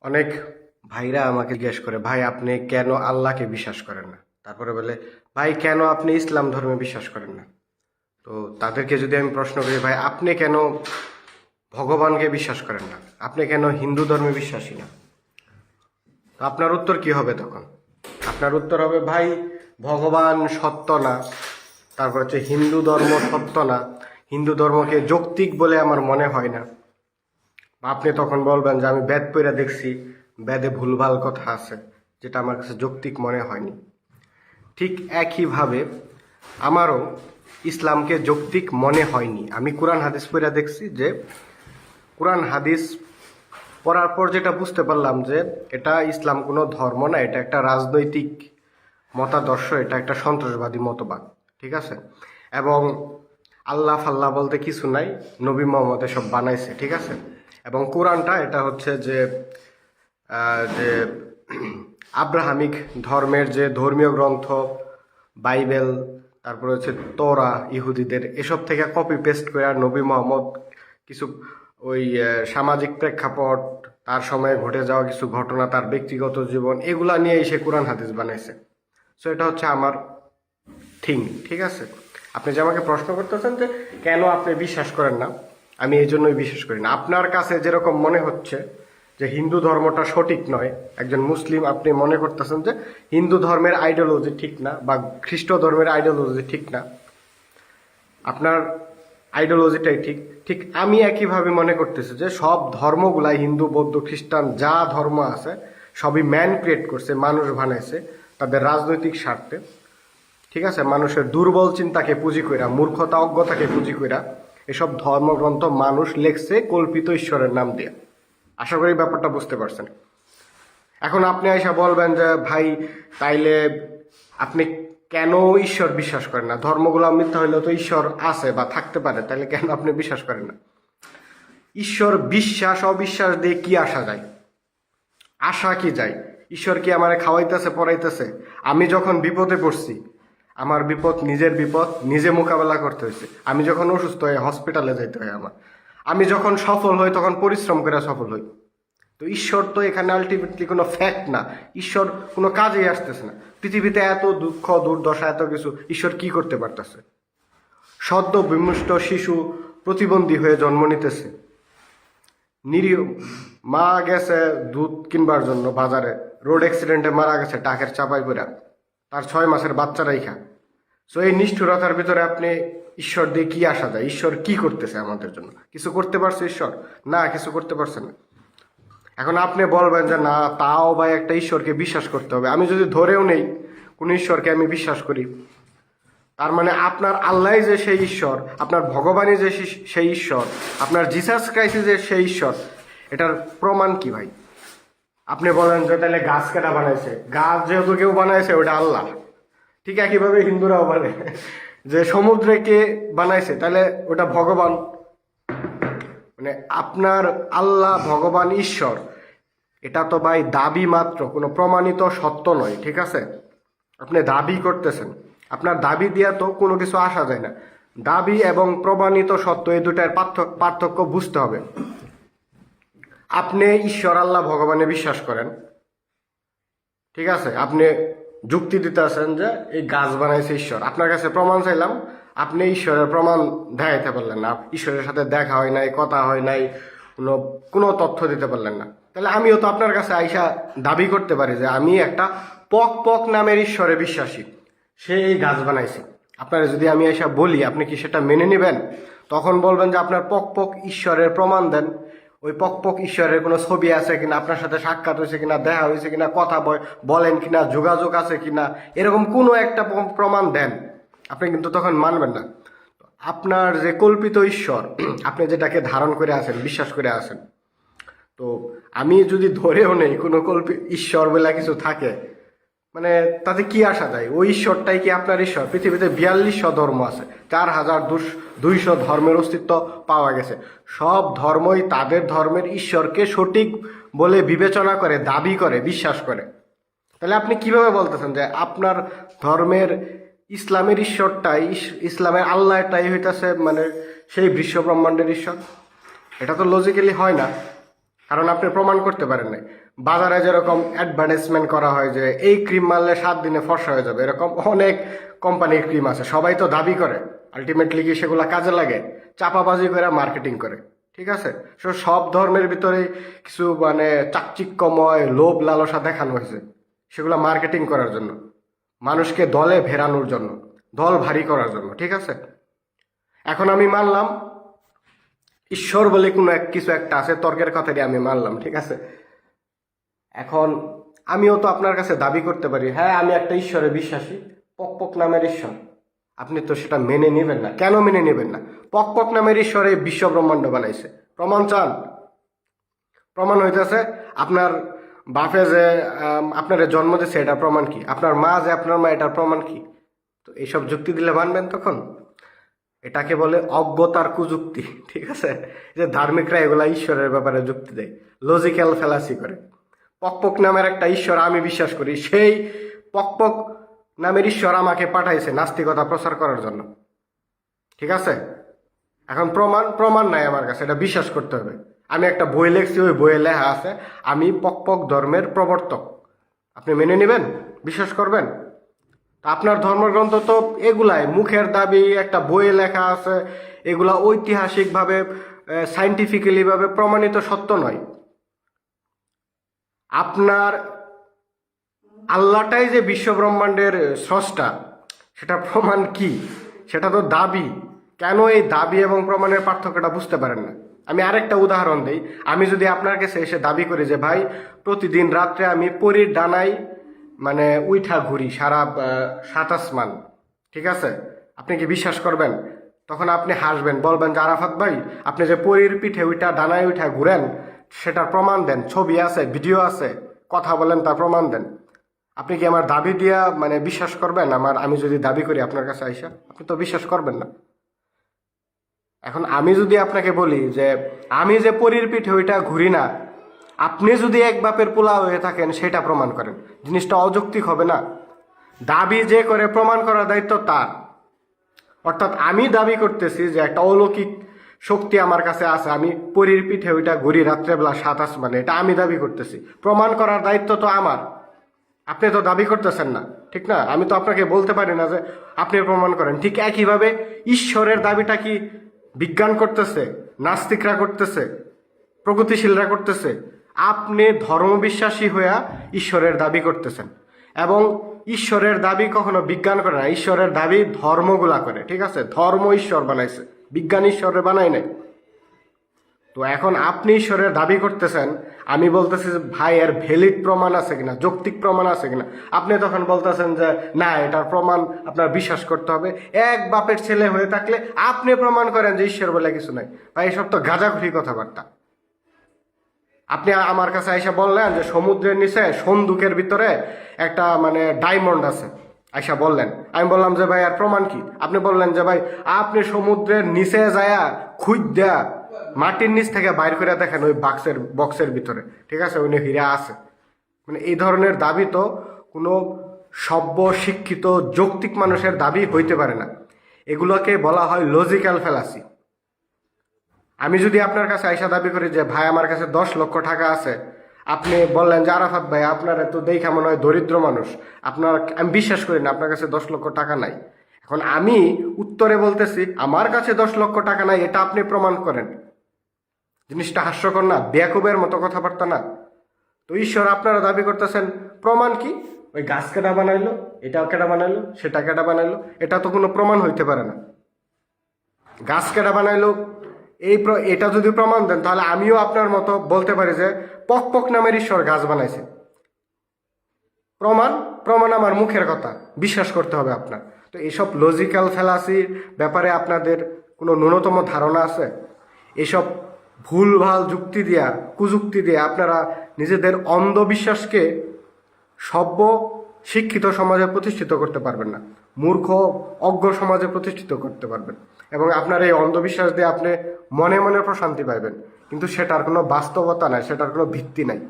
অনেক ভাইরা আমাকে জিজ্ঞেস করে, ভাই, আপনি কেন আল্লাহকে বিশ্বাস করেন না? তারপরে বলে, ভাই, কেন আপনি ইসলাম ধর্মে বিশ্বাস করেন না? তো তাদেরকে যদি আমি প্রশ্ন করি, ভাই, আপনি কেন ভগবানকে বিশ্বাস করেন না? আপনি কেন হিন্দু ধর্মে বিশ্বাসী না? তো আপনার উত্তর কি হবে তখন? আপনার উত্তর হবে, ভাই, ভগবান সত্য না। তারপর হচ্ছে, হিন্দু ধর্ম সত্য না। হিন্দু ধর্মকে যৌক্তিক বলে আমার মনে হয় না। আপনি তখন বলবেন যে আমি বেদ পইরা দেখছি, বেদে ভুলভাল কথা আছে, যেটা আমার কাছে যৌক্তিক মনে হয়নি। ঠিক একইভাবে আমারও ইসলামকে যৌক্তিক মনে হয়নি। আমি কোরআন হাদিস পড়া দেখছি যে, কোরআন হাদিস পড়ার পর যেটা বুঝতে পারলাম যে, এটা ইসলাম কোনো ধর্ম না, এটা একটা রাজনৈতিক মতাদর্শ, এটা একটা সন্ত্রাসবাদী মতবাদ, ঠিক আছে? এবং আল্লাহ ফাল্লাহ বলতে কিছু নাই, নবী মোহাম্মদ সব বানাইছে, ঠিক আছে? এবং কোরআনটা এটা হচ্ছে যে যে আব্রাহামিক ধর্মের যে ধর্মীয় গ্রন্থ, বাইবেল, তারপরে হচ্ছে তোরা ইহুদিদের, এসব থেকে কপি পেস্ট করে আর নবী মোহাম্মদ কিছু ওই সামাজিক প্রেক্ষাপট, তার সময়ে ঘটে যাওয়া কিছু ঘটনা, তার ব্যক্তিগত জীবন, এগুলা নিয়েই সে কোরআন হাদিস বানাইছে। সো এটা হচ্ছে আমার থিং ঠিক আছে? আপনি যে আমাকে প্রশ্ন করতেছেন যে কেন আপনি বিশ্বাস করেন না? আমি এই জন্যই বিশ্বাস করি না। আপনার কাছে যেরকম মনে হচ্ছে যে হিন্দু ধর্মটা সঠিক নয়, একজন মুসলিম আপনি মনে করতেছেন যে হিন্দু ধর্মের আইডিওলজি ঠিক না বা খ্রিস্ট ধর্মের আইডিওলজি ঠিক না, আপনার আইডিওলজিটাই ঠিক। ঠিক আমি একইভাবে মনে করতেছি যে সব ধর্মগুলাই হিন্দু, বৌদ্ধ, খ্রিস্টান যা ধর্ম আছে, সবই ম্যান ক্রিয়েট করছে, মানুষ বানাইছে তাদের রাজনৈতিক স্বার্থে। ঠিক আছে? মানুষের দুর্বল চিন্তাকে পুঁজি কইরা, মূর্খতা, অজ্ঞতাকে পুঁজি কইরা এসব ধর্মগ্রন্থ মানুষ লেখছে কল্পিত ঈশ্বরের নাম দিয়ে। আশা করি ব্যাপারটা বুঝতে পারছেন। এখন আপনি এসে বলবেন যে, ভাই, তাইলে আপনি কেন ঈশ্বর বিশ্বাস করেন না? ধর্মগুলো মিথ্যা হইলেও তো ঈশ্বর আছে বা থাকতে পারে তাহলে কেন আপনি বিশ্বাস করেন না? ঈশ্বর বিশ্বাস, অবিশ্বাস দিয়ে কি আসা যায়? আশা কি যায়? ঈশ্বর কি আমারে খাওয়াইতেছে, পড়াইতেছে? আমি যখন বিপদে পড়ছি আমার বিপদ, নিজের বিপদ, নিজে মোকাবেলা করতে হয়েছে। আমি যখন অসুস্থ হয়ে হসপিটালে যাইতে হয় আমার। আমি যখন সফল হই, তখন পরিশ্রম করে সফল হই। তো ঈশ্বর তো এখানে আলটিমেটলি কোনো ফ্যাক্ট না। ঈশ্বর কোনো কাজেই আসতেছে না। পৃথিবীতে এত দুঃখ, দুর্দশা, এত কিছু ঈশ্বর কি করতে পারতেছে? সদ্য বিমুষ্ট শিশু প্রতিবন্ধী হয়ে জন্ম নিতেছে। নিরীহ মা গেছে দুধ কিনবার জন্য বাজারে। রোড অ্যাক্সিডেন্টে মারা গেছে, টাকের চাপাই করে তার ছয় মাসের বাচ্চা রাইখা। সো এই নিষ্ঠুরতার ভিতরে আপনি ঈশ্বর দিয়ে কি আসা যায় ঈশ্বর কি করতেছে আমাদের জন্য? কিছু করতে পারছে ঈশ্বর? না, কিছু করতে পারছে না। এখন আপনি বলবেন যে, না, তাও বা একটা ঈশ্বরকে বিশ্বাস করতে হবে। আমি যদি ধরেও নেই, কোন ঈশ্বরকে আমি বিশ্বাস করি? তার মানে আপনার আল্লাহ যে সেই ঈশ্বর, আপনার ভগবানই যে সেই ঈশ্বর, আপনার জিসাস ক্রাইস্ট যে সেই ঈশ্বর, এটার প্রমাণ কি ভাই? আপনি বলেন যে তাহলে গাছ কেটা বানাইছে? গাছ যেহেতু কেউ বানাইছে, ওটা আল্লাহ। ঠিক একইভাবে হিন্দুরাও বলে যে সমুদ্রে কে বানাইছে, তাহলে ওটা ভগবান। মানে আপনার আল্লাহ ভগবান ঈশ্বর, এটা তো ভাই দাবি মাত্র, কোনো প্রমাণিত সত্য নয়, ঠিক আছে? আপনি দাবি করতেছেন। আপনার দাবি দিয়া তো কোনো কিছু আসা যায় না। দাবি এবং প্রমাণিত সত্য, এই দুটার পার্থক্য বুঝতে হবে। আপনি ঈশ্বর, আল্লাহ, ভগবানে বিশ্বাস করেন। ঠিক আছে? আপনি যুক্তি দিতে আছেন যে এই গাছ বানাইছে ঈশ্বর। আপনার কাছে প্রমাণ চাইলাম, আপনি ঈশ্বরের প্রমাণ দেখাইতে পারলেন না। ঈশ্বরের সাথে দেখা হয় নাই, কথা হয় নাই, কোনো কোনো তথ্য দিতে পারলেন না। তাহলে আমিও তো আপনার কাছে আইসা দাবি করতে পারি যে আমি একটা পক পক নামের ঈশ্বরে বিশ্বাসী। সে এই গাছ বানাইছে। আপনারা যদি আমি এসা বলি, আপনি কি সেটা মেনে নেবেন? তখন বলবেন যে আপনার পক পক ঈশ্বরের প্রমাণ দেন। ওই পক পক ঈশ্বরের কোনো ছবি আছে কিনা, আপনার সাথে সাক্ষাৎ হয়েছে কিনা, দেখা হয়েছে কিনা, কথা বলেন কিনা, যোগাযোগ আছে কিনা, এরকম কোনো একটা প্রমাণ দেন। আপনি কিন্তু তখন মানবেন না। আপনার যে কল্পিত ঈশ্বর, আপনি যেটাকে ধারণ করে আছেন, বিশ্বাস করে আছেন। তো আমি যদি ধরেও নেই কোনো কল্পিত ঈশ্বর বলে কিছু থাকে মানে তাতে কি আসা যায়? ওই ঈশ্বরটাই কি আপনার ঈশ্বর? পৃথিবীতে বিয়াল্লিশশো ধর্ম আছে। চার হাজার দুইশো ধর্মের অস্তিত্ব পাওয়া গেছে। সব ধর্মই তাদের ধর্মের ঈশ্বরকে সঠিক বলে বিবেচনা করে, দাবি করে, বিশ্বাস করে। তাহলে আপনি কীভাবে বলতেছেন যে আপনার ধর্মের ইসলামের ঈশ্বরটাই ইসলামের আল্লাহটাই হইতাছে মানে সেই বিশ্ব ব্রহ্মাণ্ডের ঈশ্বর? এটা তো লজিক্যালি হয় না। কারণ আপনি প্রমাণ করতে পারেন নাই। বাজারে যেরকম অ্যাডভার্টাইজমেন্ট করা হয় যে এই ক্রিম মারলে সাত দিনে ফর্সা হয়ে যাবে, এরকম অনেক কোম্পানির ক্রিম আছে। সবাই তো দাবি করে আলটিমেটলি কি সেগুলো কাজে লাগে? চাপাবাজি করে মার্কেটিং করে, ঠিক আছে? সো সব ধর্মের ভিতরে কিছু মানে চাকচিক্যময় লোভ লালসা দেখানো হয়েছে, সেগুলো মার্কেটিং করার জন্য। মানুষকে দলে ভেরানোর জন্য, দল ভারী করার জন্য, ঠিক আছে? এখন আমি মানলাম ঈশ্বর বলে কোনো এক কিছু একটা আছে, তর্কের কথা দিয়ে আমি মানলাম, ঠিক আছে? এখন আমিও তো আপনার কাছে দাবি করতে পারি হ্যাঁ আমি একটা ঈশ্বরে বিশ্বাসী পক পক নামের ঈশ্বর। আপনি তো সেটা মেনে নেবেন না। কেন মেনে নেবেন না? পক পক নামের ঈশ্বরে বিশ্ব ব্রহ্মাণ্ড বানাইছে। প্রমাণ চান। প্রমাণ হইতেছে আপনার বাপে যে আপনার জন্ম দিচ্ছে এটা প্রমাণ কি? আপনার মা যে, আপনার মা, এটার প্রমাণ কি? তো এইসব যুক্তি দিলে মানবেন তখন? এটাকে বলে অজ্ঞতার কুযুক্তি, ঠিক আছে? যে ধার্মিকরা এগুলা ঈশ্বরের ব্যাপারে যুক্তি দেয় লজিক্যাল ফেলাসি করে। পকপক নামের একটা ঈশ্বর, আমি বিশ্বাস করি, সেই পকপক নামের ঈশ্বর আমাকে পাঠাইছে নাস্তিকতা প্রচার করার জন্য। ঠিক আছে? এখন প্রমাণ প্রমাণ নাই আমার কাছে, এটা বিশ্বাস করতে হবে। আমি একটা বই লিখছি, ওই বইয়ে লেখা আছে, আমি পকপক ধর্মের প্রবর্তক। আপনি মেনে নেবেন? বিশ্বাস করবেন? আপনার ধর্মগ্রন্থ তো এগুলাই, মুখের দাবি, একটা বইয়ে লেখা আছে, এগুলা ঐতিহাসিকভাবে সাইন্টিফিক্যালিভাবে প্রমাণিত সত্য নয়। আপনার আল্লাহটাই যে বিশ্ব ব্রহ্মাণ্ডের স্রষ্টা সেটা প্রমাণ কি? সেটা তো দাবি। কেন এই দাবি এবং প্রমাণের পার্থক্যটা বুঝতে পারেন না? আমি আরেকটা উদাহরণ দিই। আমি যদি আপনার কাছে এসে দাবি করি যে, ভাই, প্রতিদিন রাত্রে আমি পরীর ডানায় মানে উইঠা ঘুরি সারা আহ, সাত আসমান। ঠিক আছে? আপনি কি বিশ্বাস করবেন? তখন আপনি হাসবেন বলবেন যে আরাফাত ভাই আপনি যে পরীর পিঠে উইটা ডানায় উঠা ঘুরেন সেটার প্রমাণ দেন। ছবি আছে ভিডিও আছে কথা বলেন তার প্রমাণ দেন। আপনি কি আমার দাবি দিয়া মানে বিশ্বাস করবেন? আমার আমি যদি দাবি করি আপনার কাছে আইসা আপনি তো বিশ্বাস করবেন না। এখন আমি যদি আপনাকে বলি যে আমি যে পরীর পিঠে ওইটা ঘুরি না আপনি যদি এক বাপের পোলা হয়ে থাকেন, সেটা প্রমাণ করেন। জিনিসটা অযৌক্তিক হবে না। দাবি যে করে প্রমাণ করার দায়িত্ব তার। অর্থাৎ আমি দাবি করতেছি যে একটা অলৌকিক শক্তি আমার কাছে আছে, আমি পরীর পিঠে ওইটা ঘুরি রাত্রেবেলা সাত আসমানে, এটা আমি দাবি করতেছি। প্রমাণ করার দায়িত্ব তো আমার। আপনি তো দাবি করতেছেন না, ঠিক না? আমি তো আপনাকে বলতে পারি না যে আপনি প্রমাণ করেন। ঠিক একইভাবে ঈশ্বরের দাবিটা কি বিজ্ঞান করতেছে, নাস্তিকরা করতেছে, প্রগতিশীলরা করতেছে? আপনি ধর্মবিশ্বাসী হইয়া ঈশ্বরের দাবি করতেছেন। এবং ঈশ্বরের দাবি কখনো বিজ্ঞান করে না। ঈশ্বরের দাবি ধর্মগুলা করে, ঠিক আছে? ধর্ম ঈশ্বর বানাইছে। বিজ্ঞান ঈশ্বরের বানাই নাই। তো এখন আপনি ঈশ্বরের দাবি করতেছেন, আমি বলতেছি ভাই, এর ভ্যালিড প্রমাণ আছে কিনা? যৌক্তিক প্রমাণ আছে কিনা? আপনি তখন বলতেছেন যে, না, এটার প্রমাণ আপনার বিশ্বাস করতে হবে। এক বাপের ছেলে হয়ে থাকলে আপনি প্রমাণ করেন যে ঈশ্বর বলে কিছু নাই। ভাই, এসব তো গাঁজাখুরি কথাবার্তা। আপনি আমার কাছে আইসা বললেন যে সমুদ্রের নিচে সন্দুকের ভিতরে একটা মানে ডায়মন্ড আছে। আইসা বললেন। আমি বললাম যে ভাই আর প্রমাণ কি? আপনি বললেন যে ভাই, আপনি সমুদ্রের নিচে যায়া খুঁজ দেয়া মাটির নিচ থেকে বাইর করে দেখেন ওই বাক্সের বক্সের ভিতরে। ঠিক আছে? ওই হীরা আছে। মানে এই ধরনের দাবি তো কোনো সভ্য, শিক্ষিত, যৌক্তিক মানুষের দাবি হইতে পারে না। এগুলোকে বলা হয় লজিক্যাল ফেলাসি আমি যদি আপনার কাছে আইসা দাবি করি যে, ভাই, আমার কাছে দশ লক্ষ টাকা আছে, আপনি বললেন যে, আরাফাত ভাই, আপনার এত দেখা মনে হয় দরিদ্র মানুষ। আপনার, আমি বিশ্বাস করি না, আপনার কাছে দশ লক্ষ টাকা নাই। এখন আমি উত্তরে বলতেছি, আমার কাছে দশ লক্ষ টাকা নাই, এটা আপনি প্রমাণ করেন। জিনিসটা হাস্যকর না, বেয়াকুবের মতো কথাবার্তা না। তো ঈশ্বর আপনারা দাবি করতেছেন, প্রমাণ কি? ওই গাছ কেটা বানাইলো? এটা কেটা বানাইলো? সেটা কেটা বানাইলো? এটা তো কোনো প্রমাণ হইতে পারে না। গাছ কেটা বানাইলো? এই এটা যদি প্রমাণ দেন, তাহলে আমিও আপনার মতো বলতে পারি যে পক পক নামের ঈশ্বর গাছ বানাইছে। প্রমাণ প্রমাণ আমার মুখের কথা, বিশ্বাস করতে হবে আপনার। তো এইসব লজিক্যাল ফেলাসির ব্যাপারে আপনাদের কোনো ন্যূনতম ধারণা আছে? এসব ভুলভাল যুক্তি দিয়া, কুযুক্তি দিয়ে আপনারা নিজেদের অন্ধবিশ্বাসকে সভ্য শিক্ষিত সমাজে প্রতিষ্ঠিত করতে পারবেন না। মূর্খ, অজ্ঞ সমাজে প্রতিষ্ঠিত করতে পারবেন। এবং আপনার এই অন্ধবিশ্বাস দিয়ে আপনি মনে মনে প্রশান্তি পাইবেন। কিন্তু সেটার কোনো বাস্তবতা নাই, সেটার কোনো ভিত্তি নাই।